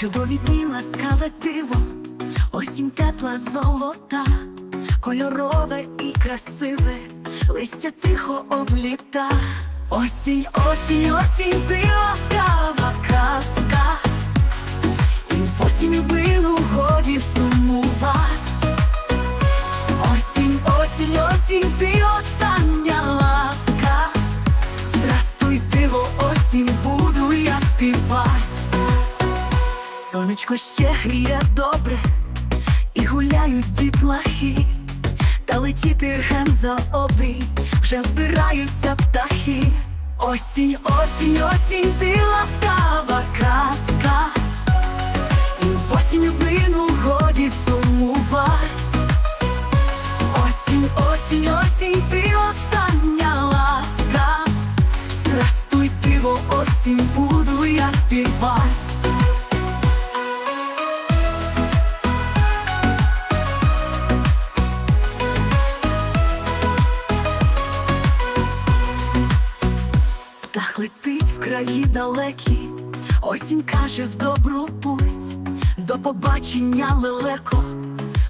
Чудові дні ласкаве диво, осінь тепла золота, кольорове і красиве, листя тихо обліта. Осінь, осінь, осінь, ти ласкава казка, і в осінь любину годі сумувать. Осінь, осінь, осінь, ти остання ласка. Здрастуй, диво, осінь, буду я співать. Сонечко ще гріє добре, і гуляють дітлахи, та летіти ген за обрій, вже збираються птахи. Осінь, осінь, осінь, ти ласкава казка, і осінь любину годі сумувать. Осінь, осінь, осінь, ти остання ласка. Здрастуй, диво, осінь, буду я співать. Птах летить в краї далекі, осінь каже в добру путь, до побачення лелеко,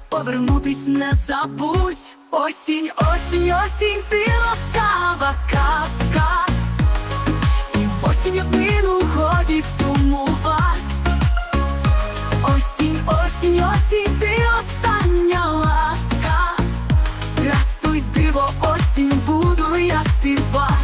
повернутись не забудь. Осінь, осінь, осінь, ти ласкава казка, і в осінь однину годі сумувати. Осінь, осінь, осінь, ти остання ласка. Здрастуй, диво, осінь, буду я співати.